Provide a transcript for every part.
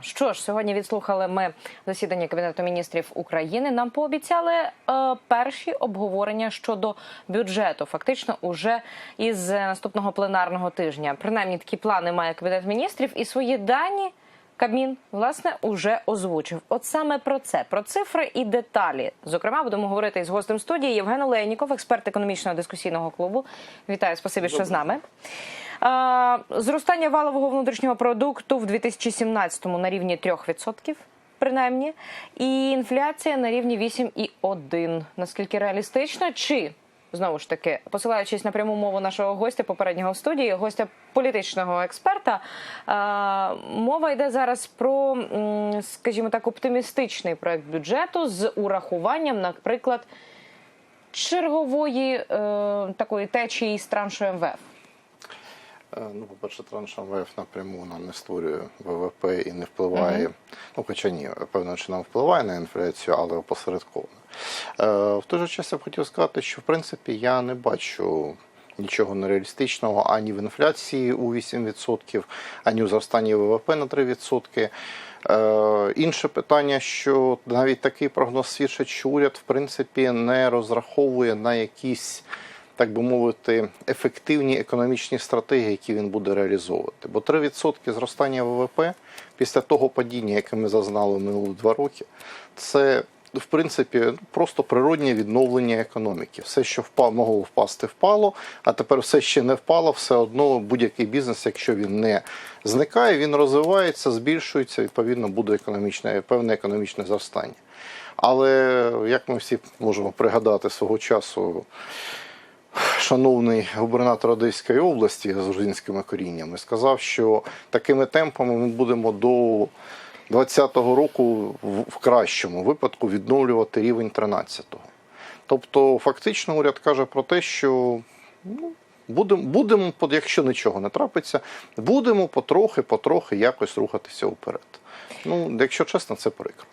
Що ж, сьогодні відслухали ми засідання Кабінету міністрів України. Нам пообіцяли е, перші обговорення щодо бюджету. Фактично, уже із наступного пленарного тижня. Принаймні такі плани має Кабінет міністрів і свої дані. Кабмін власне уже озвучив. От саме про це, про цифри і деталі. Зокрема, будемо говорити із гостем студії Євген Олейніков, експерт економічного дискусійного клубу. Вітаю, спасибі, що з нами. Зростання валового внутрішнього продукту в 2017-му на рівні 3%, принаймні, і інфляція на рівні 8,1%. Наскільки реалістично? Чи знову ж таки, посилаючись на пряму мову нашого гостя попереднього студії, гостя політичного експерта, мова йде зараз про, скажімо так, оптимістичний проект бюджету з урахуванням, наприклад, чергової е, такої течії з траншу МВФ. Е, Ну, по-перше, транш МВФ напряму нам не створює ВВП і не впливає. Ну, хоча ні, певно, чином впливає на інфляцію, але опосередковано. Е, в той же час я б хотів сказати, що в принципі я не бачу нічого нереалістичного ані в інфляції у 8%, ані у зростанні ВВП на 3%. Е, інше питання, що навіть такий прогноз свідчить, що уряд в принципі не розраховує на якісь так би мовити, ефективні економічні стратегії, які він буде реалізовувати. Бо 3% зростання ВВП після того падіння, яке ми зазнали минулі два роки, це в принципі просто природнє відновлення економіки. Все, що впав, могло впасти, впало, а тепер все ще не впало, все одно будь-який бізнес, якщо він не зникає, він розвивається, збільшується, відповідно буде економічне, певне економічне зростання. Але як ми всі можемо пригадати свого часу, шановний губернатор Одеської області з грузинськими коріннями сказав, що такими темпами ми будемо до 2020 року в кращому випадку відновлювати рівень 13-го. Тобто, фактично, уряд каже про те, що ну, будемо, будемо, якщо нічого не трапиться, будемо потрохи, потрохи якось рухатися вперед. Ну, якщо чесно, це прикро.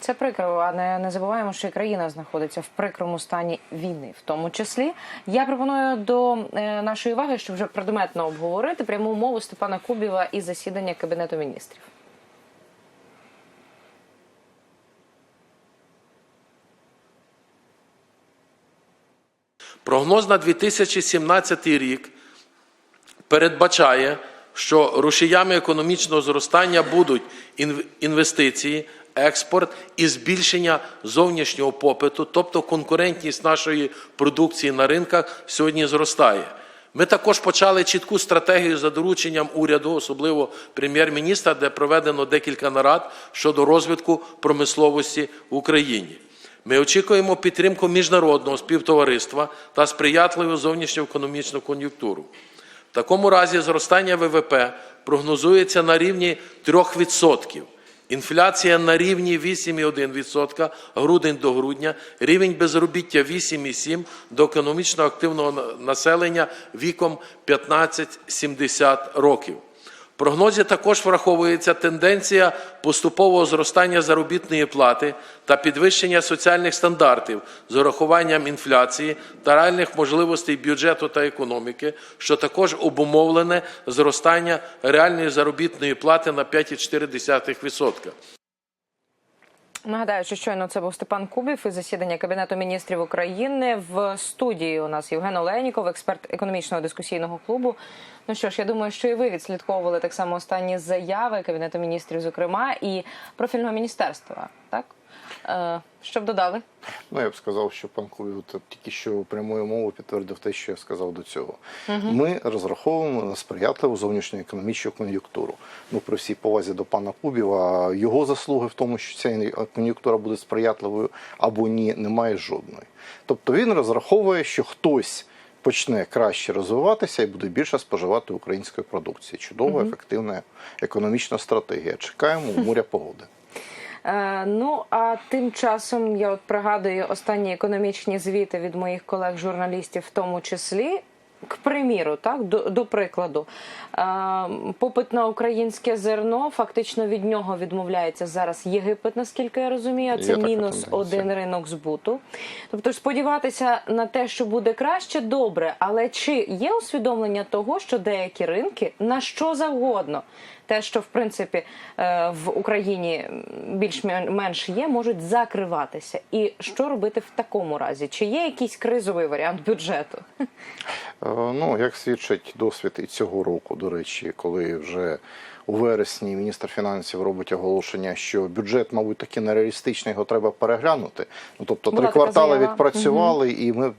Це прикро, а не, не забуваємо, що і країна знаходиться в прикрому стані війни. В тому числі я пропоную до е, нашої уваги, щоб вже предметно обговорити пряму мову Степана Кубіва і засідання Кабінету міністрів. Прогноз на 2017 рік передбачає, що рушіями економічного зростання будуть інв- інвестиції, експорт і збільшення зовнішнього попиту, тобто конкурентність нашої продукції на ринках сьогодні зростає. Ми також почали чітку стратегію за дорученням уряду, особливо прем'єр-міністра, де проведено декілька нарад щодо розвитку промисловості в Україні. Ми очікуємо підтримку міжнародного співтовариства та сприятливу зовнішньоекономічну кон'юнктуру. В такому разі зростання ВВП прогнозується на рівні 3%. Інфляція на рівні 8,1% грудень до грудня, рівень безробіття 8,7% до економічно активного населення віком 15-70 років. Прогнозі також враховується тенденція поступового зростання заробітної плати та підвищення соціальних стандартів з урахуванням інфляції та реальних можливостей бюджету та економіки, що також обумовлене зростання реальної заробітної плати на 5,4%. Нагадаю, що щойно це був Степан Кубів із засідання Кабінету міністрів України. В студії у нас Євген Оленіков, експерт економічного дискусійного клубу. Ну що ж, я думаю, що і ви відслідковували так само останні заяви Кабінету міністрів, зокрема, і профільного міністерства. Так що б додали? Ну, я б сказав, що пан Кулів тільки що прямою мовою підтвердив те, що я сказав до цього. Ми розраховуємо на сприятливу зовнішньоекономічну кон'юнктуру. Ну, при всій повазі до пана Кубіва, його заслуги в тому, що ця кон'юнктура буде сприятливою або ні, немає жодної. Тобто він розраховує, що хтось. Почне краще розвиватися і буде більше споживати української продукції. Чудова, ефективна економічна стратегія. Чекаємо у моря погоди. Е, ну а тим часом я от пригадую останні економічні звіти від моїх колег-журналістів, в тому числі. К приміру, так до, до прикладу, е, попит на українське зерно фактично від нього відмовляється зараз Єгипет, наскільки я розумію. Це така мінус один ринок збуту. Тобто, сподіватися на те, що буде краще, добре. Але чи є усвідомлення того, що деякі ринки на що завгодно те, що в принципі е, в Україні більш-менш є, можуть закриватися. І що робити в такому разі? Чи є якийсь кризовий варіант бюджету? Е, Ну, як свідчить досвід і цього року, до речі, коли вже у вересні міністр фінансів робить оголошення, що бюджет, мабуть, таки нереалістичний, його треба переглянути. Ну, тобто Була три квартали заява. відпрацювали, і ми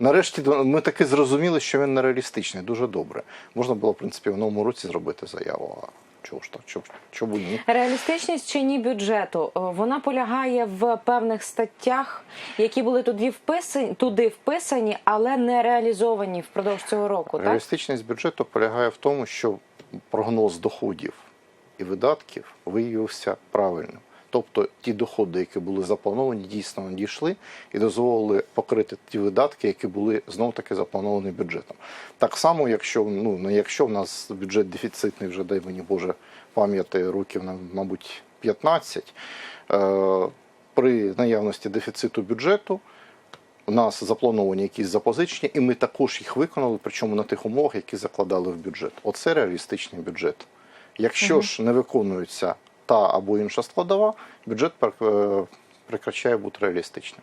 нарешті ми таки зрозуміли, що він нереалістичний. Дуже добре. Можна було, в принципі, в новому році зробити заяву. Чого ж так? Чого, чому ні? Реалістичність чи ні бюджету Е, вона полягає в певних статтях, які були туди вписані, туди вписані, але не реалізовані впродовж цього року. Так Реалістичність бюджету полягає в тому, що прогноз доходів і видатків виявився правильним. Тобто ті доходи, які були заплановані, дійсно надійшли і дозволили покрити ті видатки, які були знов таки заплановані бюджетом. Так само, якщо ну не якщо в нас бюджет дефіцитний, вже дай мені Боже пам'яті років, мабуть, 15, е, при наявності дефіциту бюджету у нас заплановані якісь запозичення, і ми також їх виконали, причому на тих умовах, які закладали в бюджет. Оце реалістичний бюджет. Якщо ж не виконується та або інша складова, бюджет е, прекращає бути реалістичним.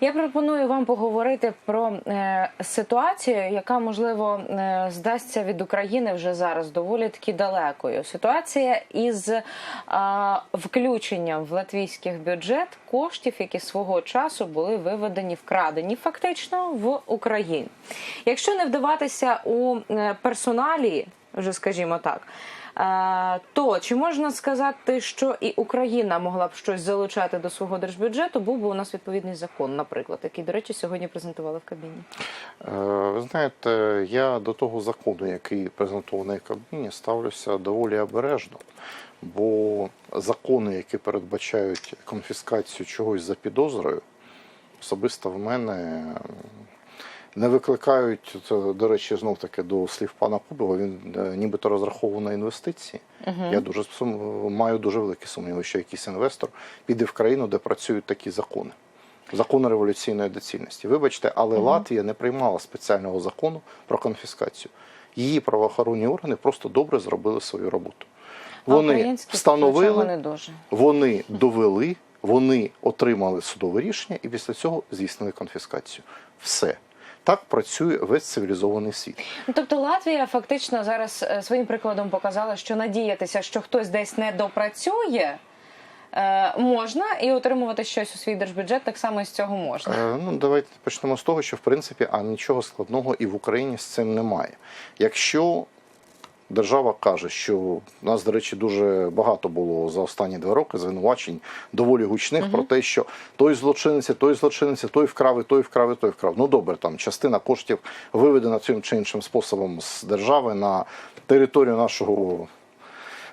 Я пропоную вам поговорити про е, ситуацію, яка можливо е, здасться від України вже зараз доволі таки далекою. Ситуація із е, включенням в латвійський бюджет коштів, які свого часу були виведені, вкрадені фактично в Україні. Якщо не вдаватися у е, персоналі, вже скажімо так. Е, То чи можна сказати, що і Україна могла б щось залучати до свого держбюджету? Був би у нас відповідний закон, наприклад, який, до речі, сьогодні презентували в кабіні. Е, Ви знаєте, я до того закону, який презентований в Кабміні, ставлюся доволі обережно. Бо закони, які передбачають конфіскацію чогось за підозрою, особисто в мене не викликають, це, до речі, знов таки до слів пана Кубова, він е, нібито розраховував на інвестиції. Я дуже сум- маю дуже великі сумніви, що якийсь інвестор піде в країну, де працюють такі закони. Закони революційної доцільності. Вибачте, але Латвія не приймала спеціального закону про конфіскацію. Її правоохоронні органи просто добре зробили свою роботу. Вони встановили, не дуже. вони довели, вони отримали судове рішення і після цього здійснили конфіскацію. Все. Так працює весь цивілізований світ. Ну, тобто Латвія фактично зараз е, своїм прикладом показала, що надіятися, що хтось десь не допрацює. е, Можна і отримувати щось у свій держбюджет так само і з цього можна. Е, Ну, давайте почнемо з того, що в принципі а нічого складного і в Україні з цим немає. Якщо держава каже, що у нас, до речі, дуже багато було за останні два роки звинувачень доволі гучних про те, що той злочинець, той злочинець, той вкрав, і той вкрав, і той вкрав. Ну добре, там частина коштів виведена цим чи іншим способом з держави на територію нашого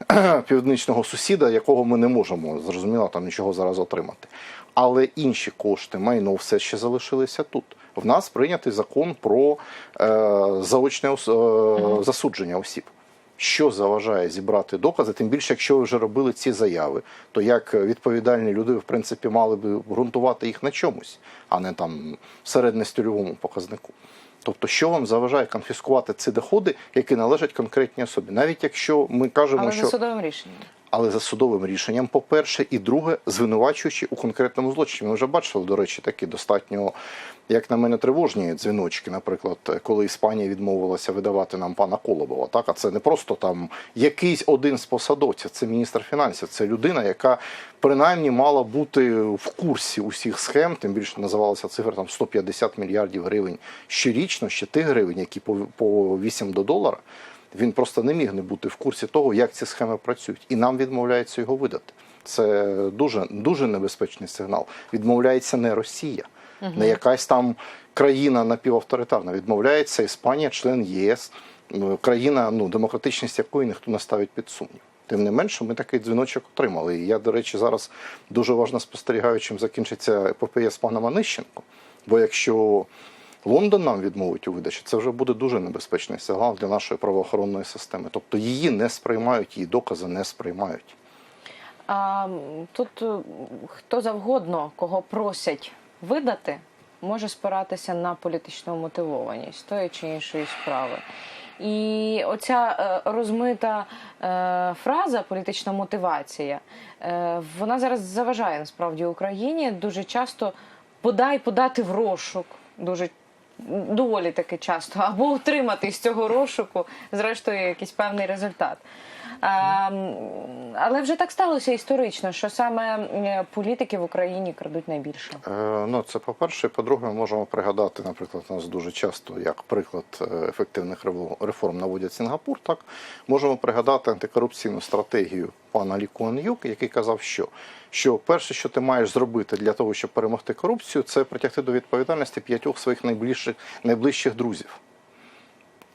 північного сусіда, якого ми не можемо зрозуміло там нічого зараз отримати. Але інші кошти, майно все ще залишилися тут. В нас прийнятий закон про е, заочне е, засудження осіб. Що заважає зібрати докази, тим більше, якщо ви вже робили ці заяви, то як відповідальні люди, в принципі, мали би ґрунтувати їх на чомусь, а не там середньостільовому показнику. Тобто, що вам заважає конфіскувати ці доходи, які належать конкретній особі, навіть якщо ми кажемо, Але що не судовим рішенням. Але за судовим рішенням, по-перше, і друге, звинувачуючи у конкретному злочині. Ми вже бачили, до речі, такі достатньо, як на мене, тривожні дзвіночки. Наприклад, коли Іспанія відмовилася видавати нам пана Колобова. Так, а це не просто там якийсь один з посадовців, це міністр фінансів, це людина, яка принаймні мала бути в курсі усіх схем. Тим більше називалася цифра там 150 мільярдів гривень щорічно, ще тих гривень, які по, по 8 до долара. Він просто не міг не бути в курсі того, як ці схеми працюють, і нам відмовляється його видати. Це дуже дуже небезпечний сигнал. Відмовляється не Росія, не якась там країна напівавторитарна. Відмовляється Іспанія, член ЄС, ну, країна, ну демократичність якої ніхто не ставить під сумнів. Тим не менше, ми такий дзвіночок отримали. І я, до речі, зараз дуже важно спостерігаю, чим закінчиться епопея з паном Онищенко. Бо якщо Лондон нам відмовить у видачі, це вже буде дуже небезпечний сигнал для нашої правоохоронної системи. Тобто її не сприймають, її докази не сприймають. А, тут е, хто завгодно, кого просять видати, може спиратися на політичну мотивованість тої чи іншої справи. І оця е, розмита е, фраза політична мотивація, вона зараз заважає насправді Україні дуже часто подай подати в розшук. Дуже доволі таки часто, або отримати з цього розшуку, зрештою, якийсь певний результат. Ем, але вже так сталося історично, що саме політики в Україні крадуть найбільше. Е, Ну, це по-перше. По-друге, ми можемо пригадати, наприклад, у нас дуже часто, як приклад е, ефективних реформ наводять Сінгапур, так можемо пригадати антикорупційну стратегію пана Лі Куан Юк, який казав, що, що перше, що ти маєш зробити для того, щоб перемогти корупцію, це притягти до відповідальності п'ятьох своїх найближчих, найближчих друзів.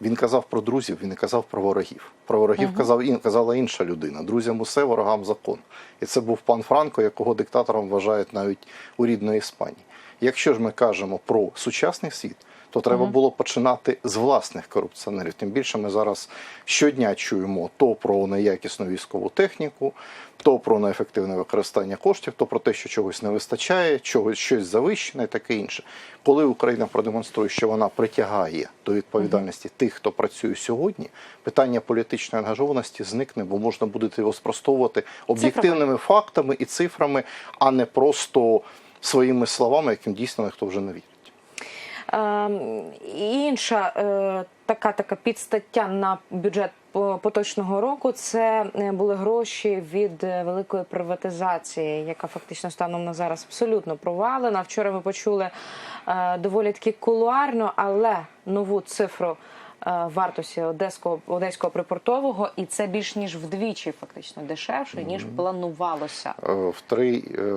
Він казав про друзів, він не казав про ворогів. Про ворогів казав ін, казала інша людина. Друзям усе, ворогам закон. І це був пан Франко, якого диктатором вважають навіть у рідної Іспанії. Якщо ж ми кажемо про сучасний світ, то треба було починати з власних корупціонерів. Тим більше ми зараз щодня чуємо то про неякісну військову техніку, то про неефективне використання коштів, то про те, що чогось не вистачає, чогось щось завищене, і таке інше. Коли Україна продемонструє, що вона притягає до відповідальності тих, хто працює сьогодні, питання політичної ангажованості зникне, бо можна буде його спростовувати об'єктивними фактами і цифрами, а не просто своїми словами, яким дійсно ніхто вже не вірить. Ем, інша е, така така підстаття на бюджет по- поточного року це е, були гроші від е, великої приватизації, яка фактично станом на зараз абсолютно провалена. Вчора ми почули доволі таки кулуарно, але нову цифру. Е, Вартості одеського одеського припортового, і це більш ніж вдвічі, фактично дешевше ніж планувалося. Е, в три е,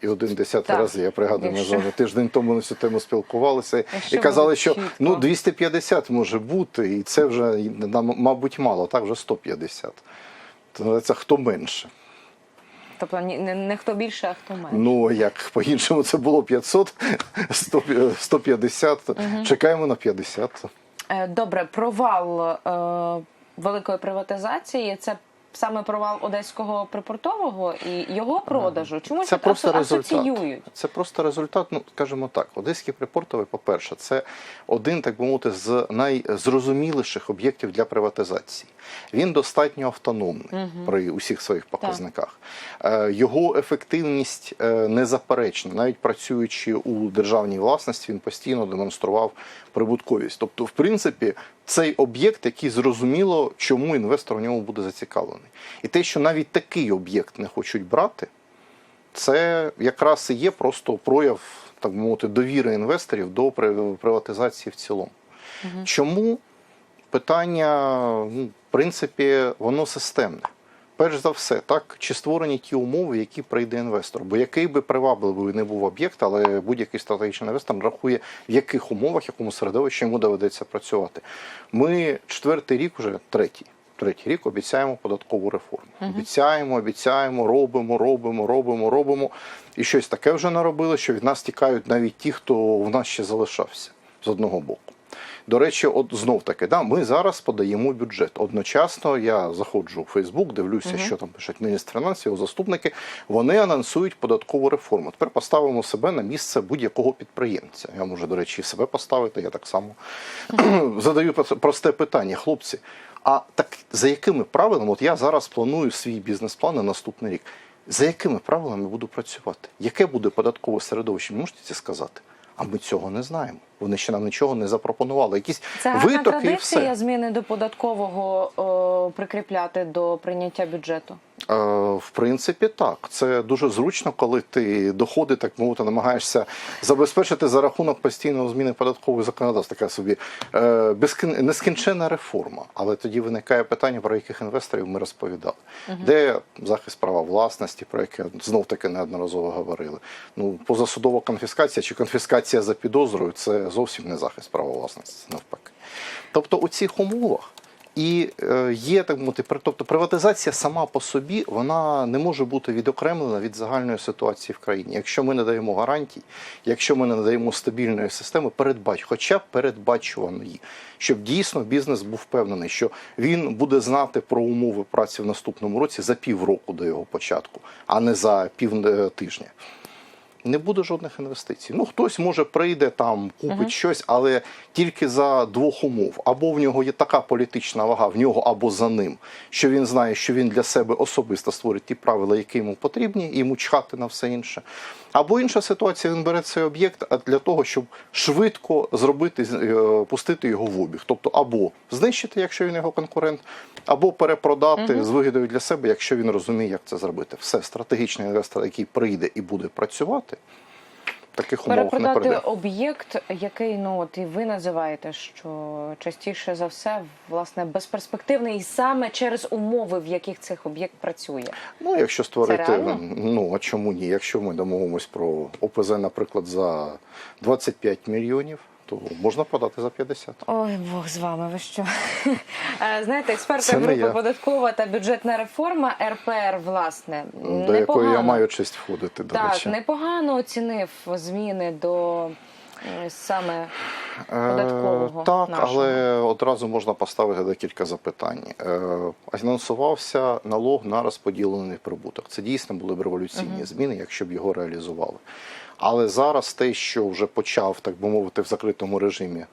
і один десятий рази. Я пригадую, ми з вами тиждень тому на цю тему спілкувалися Якщо і казали, що чітко. ну 250 може бути, і це вже нам, мабуть мало, так вже 150. То це хто менше? Тобто не, не хто більше, а хто менше. Ну як по-іншому це було 500, 100, 150. Чекаємо на 50. Е, Добре, провал е, великої приватизації це саме провал одеського припортового і його продажу. Чомусь Це так просто асо- результат. Це просто результат. Ну скажімо так, одеський припортовий, по-перше, це один, так би мовити, з найзрозуміліших об'єктів для приватизації. Він достатньо автономний при усіх своїх показниках. Е, Його ефективність е, незаперечна. Навіть працюючи у державній власності, він постійно демонстрував прибутковість. Тобто, в принципі, цей об'єкт, який зрозуміло, чому інвестор у ньому буде зацікавлений. І те, що навіть такий об'єкт не хочуть брати, це якраз і є просто прояв, так би мовити, довіри інвесторів до приватизації в цілому. Чому питання, ну, в принципі, воно системне. Перш за все, так, чи створені ті умови, які прийде інвестор. Бо який би привабливий не був об'єкт, але будь-який стратегічний інвестор рахує, в яких умовах, якому середовищі йому доведеться працювати. Ми четвертий рік, уже третій, третій рік обіцяємо податкову реформу. Обіцяємо, обіцяємо, робимо, робимо, робимо, робимо. І щось таке вже наробили, що від нас тікають навіть ті, хто в нас ще залишався з одного боку. До речі, от знов таки, да, ми зараз подаємо бюджет. Одночасно я заходжу у Фейсбук, дивлюся, що там пишуть міністр фінансів, його заступники. Вони анонсують податкову реформу. Тепер поставимо себе на місце будь-якого підприємця. Я можу, до речі, себе поставити. Я так само задаю прос- просте питання, хлопці. А так за якими правилами? От я зараз планую свій бізнес-план на наступний рік. За якими правилами буду працювати? Яке буде податкове середовище? Можете це сказати? А ми цього не знаємо. Вони ще нам нічого не запропонували. Якісь Це витоки і все. зміни до податкового о, прикріпляти до прийняття бюджету. Е, В принципі, так. Це дуже зручно, коли ти доходи, так мовити, намагаєшся забезпечити за рахунок постійного зміни податкового законодавства. Така собі е, безкін- нескінченна реформа. Але тоді виникає питання, про яких інвесторів ми розповідали. Де захист права власності, про яке знов таки неодноразово говорили. Ну, позасудова конфіскація чи конфіскація за підозрою це зовсім не захист права власності, навпаки. Тобто у цих умовах. І е, є так мовити, тобто приватизація сама по собі вона не може бути відокремлена від загальної ситуації в країні. Якщо ми не даємо гарантій, якщо ми не надаємо стабільної системи, передбач, хоча б передбачуваної, щоб дійсно бізнес був впевнений, що він буде знати про умови праці в наступному році за півроку до його початку, а не за пів е, тижня. Не буде жодних інвестицій. Ну хтось може прийде там, купить щось, але тільки за двох умов: або в нього є така політична вага, в нього або за ним, що він знає, що він для себе особисто створить ті правила, які йому потрібні, і йому чхати на все інше. Або інша ситуація, він бере цей об'єкт для того, щоб швидко зробити, е, пустити його в обіг. Тобто або знищити, якщо він його конкурент, або перепродати з вигідою для себе, якщо він розуміє, як це зробити. Все, стратегічний інвестор, який прийде і буде працювати, в таких умов не Перепродати прийде. об'єкт, який ну от і ви називаєте, що частіше за все власне безперспективний і саме через умови, в яких цих об'єкт працює. Ну, якщо створити, ну а чому ні? Якщо ми домовимось про ОПЗ, наприклад, за 25 мільйонів, то можна продати за 50. Ой, Бог з вами, ви що? Е, Знаєте, експерти Це групи я. податкова та бюджетна реформа РПР, власне, До якої я маю честь входити, до так, речі. непогано оцінив зміни до е, саме податкового Е, так, нашого. але одразу можна поставити декілька запитань. Е, анонсувався налог на розподілений прибуток. Це дійсно були б революційні зміни, якщо б його реалізували. Але зараз те, що вже почав, так би мовити, в закритому режимі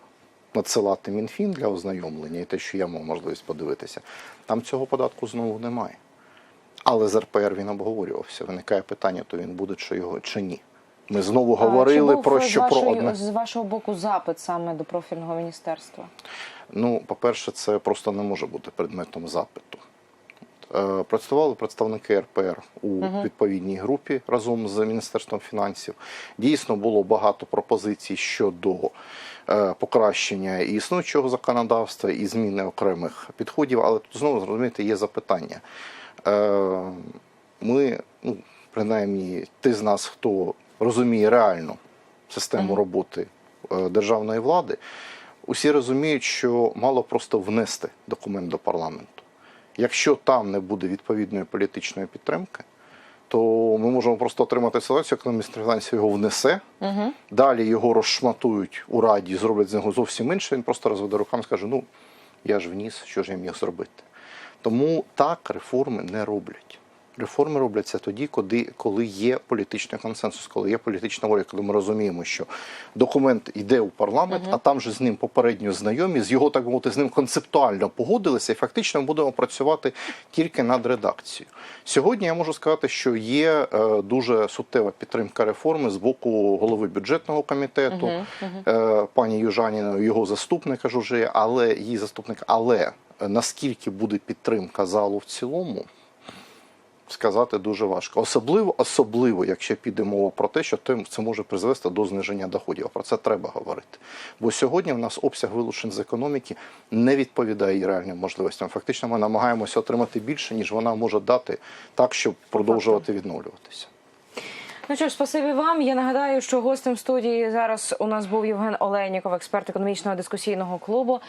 надсилати МінФін для ознайомлення, і те, що я мав можливість подивитися, там цього податку знову немає. Але з РПР він обговорювався. Виникає питання, то він буде чи його чи ні. Ми знову А говорили чи був про що про одне. з вашого боку запит саме до профільного міністерства. Ну, по-перше, це просто не може бути предметом запиту. Е, Працювали представники РПР у відповідній групі разом з Міністерством фінансів. Дійсно було багато пропозицій щодо е, покращення існуючого законодавства, і зміни окремих підходів. Але тут знову зрозумієте, є запитання. Е, Ми, ну, принаймні, ти з нас, хто розуміє реально систему роботи державної влади, усі розуміють, що мало просто внести документ до парламенту. Якщо там не буде відповідної політичної підтримки, то ми можемо просто отримати ситуацію, коли міністр фінансів його внесе, далі його розшматують у раді, зроблять з нього зовсім інше. Він просто розведе руками і скаже: ну я ж вніс, що ж я міг зробити. Тому так реформи не роблять. Реформи робляться тоді, коли, коли є політичний консенсус, коли є політична воля, коли ми розуміємо, що документ йде у парламент, а там же з ним попередньо знайомі, з його так би мовити, з ним концептуально погодилися, і фактично ми будемо працювати тільки над редакцією. Сьогодні я можу сказати, що є е, дуже суттєва підтримка реформи з боку голови бюджетного комітету, е, пані Южаніна, його заступника Жужи, але її заступник, але е, наскільки буде підтримка залу в цілому, сказати дуже важко. Особливо, особливо, якщо піде мова про те, що це може призвести до зниження доходів. Про це треба говорити. Бо сьогодні в нас обсяг вилучень з економіки не відповідає реальним можливостям. Фактично, ми намагаємося отримати більше, ніж вона може дати, так, щоб продовжувати відновлюватися. Ну що ж, спасибі вам. Я нагадаю, що гостем студії зараз у нас був Євген Олейніков, експерт економічного дискусійного клубу.